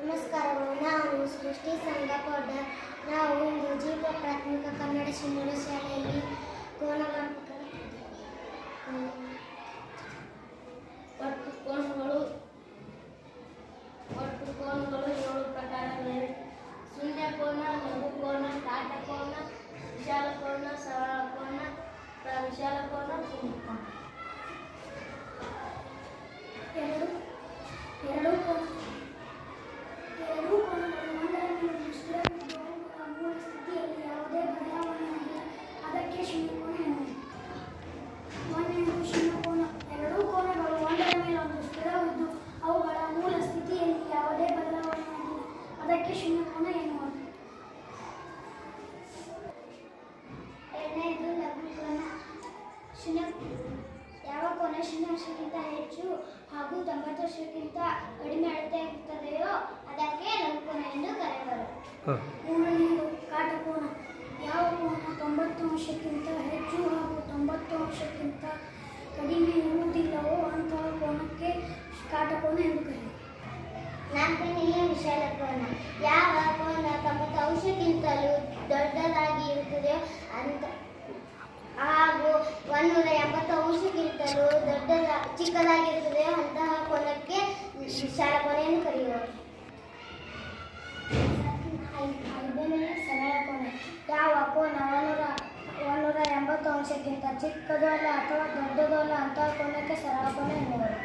ನಮಸ್ಕಾರಗಳು ನಾನು ಸೃಷ್ಟಿ ಸಂಗಪೌಡ ನಾವು ಇಂದು ಜೀವ ಪ್ರಾಥಮಿಕ ಕನ್ನಡ ಶಿನ್ನಡ ಶಾಲೆಯಲ್ಲಿ ಕೋನಗಂಪ ಒಟ್ಟು ಕೋನಗಳು ಒಟ್ಟು ಕೋನಗಳು ಏಳು ಪ್ರಕಾರಗಳಿವೆ ಶೂನ್ಯ ಕೋನ ಲಘು ಕೋನ ಕಾಟ ಕೋನ ವಿಶಾಲ ಕೋನ ಸರಳ ಕೋನ ಪ್ರ- ವಿಶಾಲ ಕೋನ ಪೂರ್ಣ ಕೋನ ಎರಡು ಎರಡು ಯಾವ ಕೋನ. ಶೂನ್ಯ ವರ್ಷಕ್ಕಿಂತ ಹೆಚ್ಚು ಹಾಗೂ ತೊಂಬತ್ತು ವರ್ಷಕ್ಕಿಂತ ಕಡಿಮೆ ಇರುತ್ತದೆಯೋ ಅದಕ್ಕೆ ಲಘುಕೋನ ಎಂದು ಕರೆಯುವರು ದೊಡ್ಡ ಚಿಕ್ಕದಾಗಿರುತ್ತದೆ ಅಂತಹ ಕೋಲಕ್ಕೆ ವಿಶಾಲ ಕೋನ ಎಂದು ಕರೆಯುವರು ಸರಳ ಕೋನ ಯಾವ ಕೋನ ಒಂದೂರ ಒಂದೂರ ಎಂಬತ್ತು ಅಂಶಕ್ಕಿಂತ ಚಿಕ್ಕದಲ್ಲ ಅಥವಾ ದೊಡ್ಡದಲ್ಲ ಅಂತಹ ಕೋನಕ್ಕೆ ಸರಳ ಕೋನ ಎನ್ನುವರು.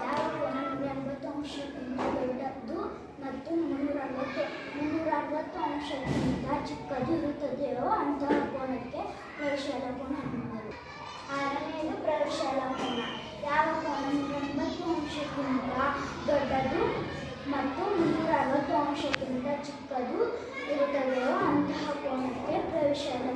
ಯಾವ ಕೋನೂರ ಎಂಬತ್ತು ಅಂಶಕ್ಕಿಂತ ದೊಡ್ಡದ್ದು ಮತ್ತು ಮುನ್ನೂರ ಅರವತ್ತು ಮುನ್ನೂರ ಅರವತ್ತು ಅಂಶಕ್ಕಿಂತ ಚಿಕ್ಕದು ಇರುತ್ತದೆಯೋ ಅಂತಹ ಕೋನಕ್ಕೆ ಪರಿಶೀಲನೆ ಅಂಶಕ್ಕಿಂತ ಚಿಕ್ಕದು ಇರುತ್ತದೆಯೋ ಅಂತಹ ಕೋಣಕ್ಕೆ ಪ್ರವೇಶದ